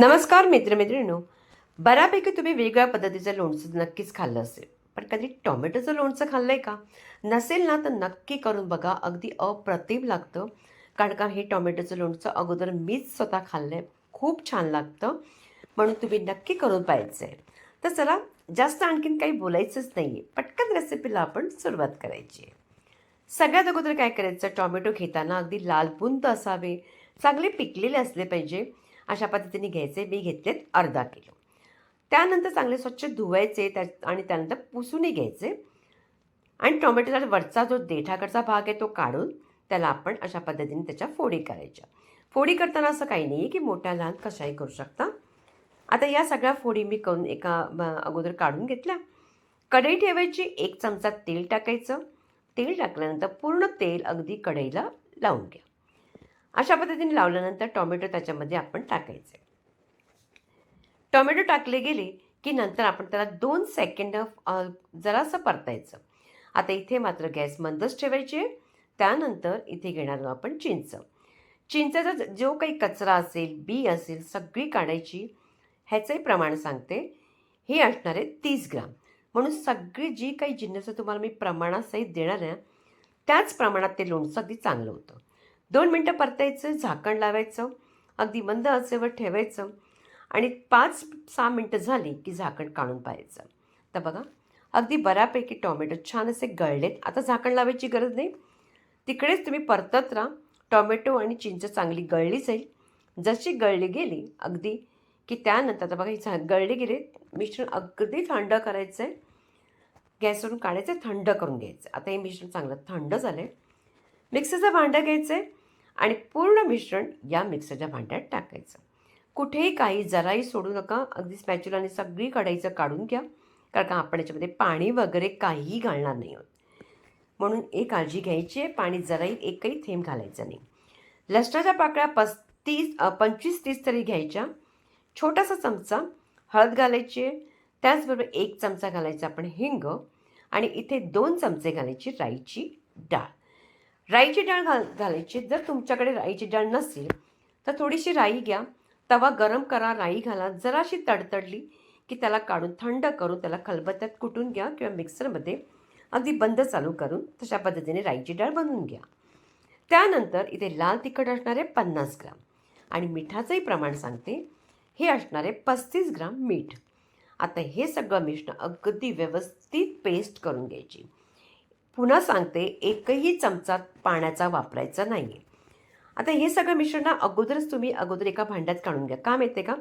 नमस्कार मित्रमैत्रिणींनो. बऱ्यापैकी तुम्ही वेगळ्या पद्धतीचं लोणचं नक्कीच खाल्लं असेल. पण कधी टोमॅटोचं लोणचं खाल्लं आहे का? नसेल ना तर नक्की करून बघा. अगदी अप्रतिम लागतं. कारण का हे टोमॅटोचं लोणचं अगोदर मीच स्वतः खाल्लं आहे खूप छान लागतं. म्हणून तुम्ही नक्की करून पाहायचं आहे तर चला जास्त आणखीन काही बोलायचंच नाही आहे पटकन रेसिपीला आपण सुरुवात करायची आहे. सगळ्यात अगोदर काय करायचं? टोमॅटो घेताना अगदी लालबुंद असावे. चांगले पिकलेले असले पाहिजे. अशा पद्धतीने घ्यायचे. मी घेतलेत अर्धा किलो. त्यानंतर चांगले स्वच्छ धुवायचे त्या आणि त्यानंतर पुसूनही घ्यायचे. आणि टोमॅटोचा वरचा जो देठाकडचा भाग आहे तो काढून त्याला आपण अशा पद्धतीने त्याच्या फोडी करायच्या. फोडी करताना असं काही नाही आहे की मोठ्या लहान कशाही करू शकता. आता या सगळ्या फोडी मी करून एका अगोदर काढून घेतल्या. कढई ठेवायची. एक चमचा तेल टाकायचं. तेल टाकल्यानंतर पूर्ण तेल अगदी कढईला लावून घ्या. अशा पद्धतीने लावल्यानंतर टोमॅटो त्याच्यामध्ये आपण टाकायचे. टोमॅटो टाकले गेले की नंतर आपण त्याला दोन सेकंड जरासं परतायचं. आता इथे मात्र गॅस मंदच ठेवायची त्यानंतर इथे घेणार आहोत आपण चिंच. चिंचेचा जो काही कचरा असेल बी असेल सगळी काढायची. ह्याचंही प्रमाण सांगते. हे असणार आहे तीस ग्राम. म्हणून सगळी जी काही जिन्नसं तुम्हाला मी प्रमाणासहित देणार आहे त्याच प्रमाणात ते लोणचं अगदी चांगलं होतं. दोन मिनटं परतायचं झाकण लावायचं अगदी मंद आचेवर ठेवायचं आणि पाच सहा मिनटं झाली की झाकण काढून पाहायचं. तर बघा अगदी बऱ्यापैकी टॉमॅटो छान असे गळलेत. आता झाकण लावायची गरज नाही. तिकडेच तुम्ही परतत राहा. टॉमॅटो आणि चिंच चांगली गळली जाईल. जशी गळली गेली अगदी की त्यानंतर आता बघा ही गळले गेले. मिश्रण अगदी थंड करायचं आहे गॅसवरून काढायचं थंड करून घ्यायचं आता हे मिश्रण चांगलं थंड झालं आहे मिक्सरचं भांडं घ्यायचं आहे आणि पूर्ण मिश्रण या मिक्सरच्या भांड्यात टाकायचं. कुठेही काही जराही सोडू नका. अगदी स्पॅच्युलाने सगळी कढाईचं काढून घ्या. कारण का आपण याच्यामध्ये पाणी वगैरे काहीही घालणार नाही आहोत. म्हणून एक काळजी घ्यायची आहे. पाणी जराही एकही थेंब घालायचं नाही. लसणाच्या पाकळ्या पस्तीस पंचवीस तीस तरी घ्यायच्या. छोटासा चमचा हळद घालायची आहे. त्याचबरोबर एक चमचा घालायचा आपण हिंग आणि इथे दोन चमचे घालायची राईची डाळ. राईची डाळ घाल घालायची. जर तुमच्याकडे राईची डाळ नसेल तर थोडीशी राई घ्या. तवा गरम करा राई घाला. जराशी तडतडली की त्याला काढून थंड करून त्याला खलबत्त्यात कुटून घ्या किंवा मिक्सरमध्ये अगदी बंद चालू करून तशा पद्धतीने राईची डाळ बनवून घ्या. त्यानंतर इथे लाल तिखट असणारे पन्नास ग्राम आणि मिठाचंही प्रमाण सांगते. हे असणारे पस्तीस ग्राम मीठ. आता हे सगळं मिश्रण अगदी व्यवस्थित पेस्ट करून घ्यायची. पुन्हा सांगते एकही चमचा पाण्याचा वापरायचा नाही आहे आता हे सगळं मिश्रण ना अगोदरच तुम्ही अगोदर एका भांड्यात काढून घ्या. का माहिती का?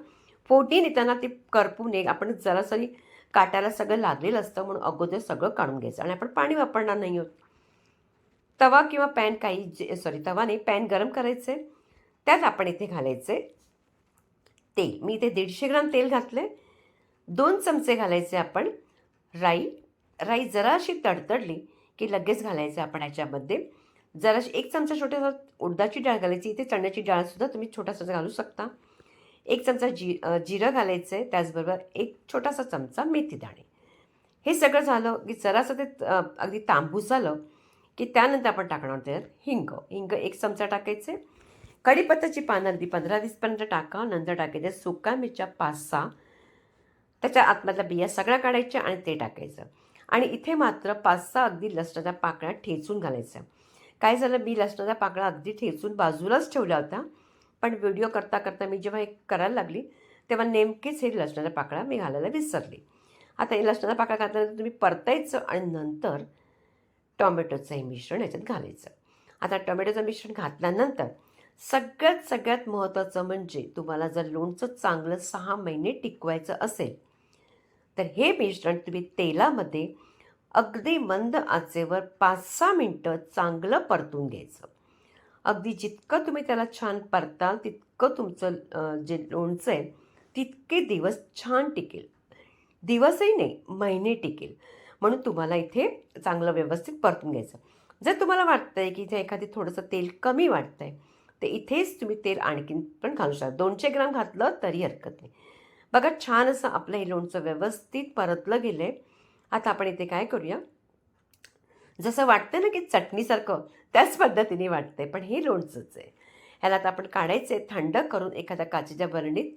फोटी नेताना ते करपू नये आपण जरासरी काट्याला सगळं लागलेलं असतं म्हणून अगोदर सगळं काढून घ्यायचं आणि आपण पाणी वापरणार नाही आहोत. तवा किंवा पॅन काही जे सॉरी तवा नाही पॅन गरम करायचं आहे त्यात आपण इथे घालायचे तेल. मी इथे दीडशे ग्राम तेल घातलं आहे दोन चमचे घालायचे आपण राई. राई जराशी तडतडली. की लगेच घालायचं आपण याच्यामध्ये. जराशी एक चमचा छोटासा उडदाची डाळ घालायची. इथे चण्याची डाळसुद्धा तुम्ही छोटासा घालू शकता. एक चमचा जी जिरं घालायचं आहे त्याचबरोबर एक छोटासा चमचा मेथी दाणे. हे सगळं झालं की जरासं ते अगदी तांबूस झालं की त्यानंतर आपण टाकणार त्यात हिंग. हिंग एक चमचा टाकायचे. कढीपत्त्याची पानं अगदी पंधरा वीसपर्यंत टाका. नंतर टाकायचे सुका मिरच्या पाच सहा. त्याच्या आतमधल्या बिया सगळ्या काढायच्या आणि ते टाकायचं. आणि इथे मात्र पाच सहा अगदी लसणाच्या पाकळ्या ठेचून घालायच्या काय झालं? मी लसणाच्या पाकळ्या अगदी ठेचून बाजूलाच ठेवल्या होत्या. पण व्हिडिओ करता करता मी जेव्हा हे करायला लागली तेव्हा नेमकीच हे लसणाच्या पाकळ्या मी घालायला विसरली. आता हे लसणाच्या पाकळ्या घातल्यानंतर तुम्ही परतायचं आणि नंतर टॉमॅटोचं हे मिश्रण याच्यात घालायचं. आता टोमॅटोचं मिश्रण घातल्यानंतर सगळ्यात सगळ्यात महत्त्वाचं म्हणजे तुम्हाला जर लोणचं चांगलं सहा महिने टिकवायचं असेल तर हे मिश्रण तुम्ही तेलामध्ये अगदी मंद आचेवर पाच सहा मिनटं चांगलं परतून घ्यायचं. अगदी जितकं तुम्ही त्याला छान परताल तितकं तुमचं जे लोणचं आहे तितके दिवस छान टिकेल. दिवसही नाही महिने टिकेल. म्हणून तुम्हाला इथे चांगलं व्यवस्थित परतून घ्यायचं. जर तुम्हाला वाटतं आहे की इथे एखादी थोडंसं तेल कमी वाटतं आहे तर इथेच तुम्ही तेल आणखीन पण घालू शकता. दोनशे ग्राम घातलं तरी हरकत नाही. बघा छान असं आपलं हे लोणचं व्यवस्थित परतलं गेलं आहे आता आपण इथे काय करूया? जसं वाटतं ना की चटणीसारखं त्याच पद्धतीने वाटतंय पण हे लोणचंच आहे. ह्याला आता आपण काढायचं आहे थंड करून एखाद्या काचेच्या बरणीत.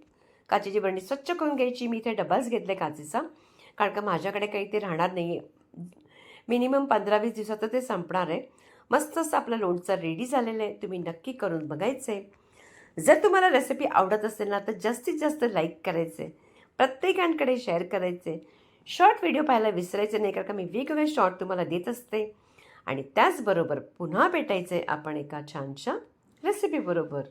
काचेची बरणी स्वच्छ करून घ्यायची. मी इथे डबाच घेतला काचेचा. कारण का माझ्याकडे काही ते राहणार नाही आहे मिनिमम पंधरा वीस दिवसात ते संपणार आहे. मस्त असं आपलं लोणचं रेडी झालेलं आहे. तुम्ही नक्की करून बघायचं आहे जर तुम्हाला रेसिपी आवडत असेल ना तर जास्तीत जास्त लाईक करायचे प्रत्येकांकडे शेअर करायचे शॉर्ट व्हिडिओ पाहायला विसरायचे नाही कारण का मी वेगवेगळे शॉर्ट तुम्हाला देत असते. आणि त्याचबरोबर पुन्हा भेटायचं आहे आपण एका छानशा रेसिपीबरोबर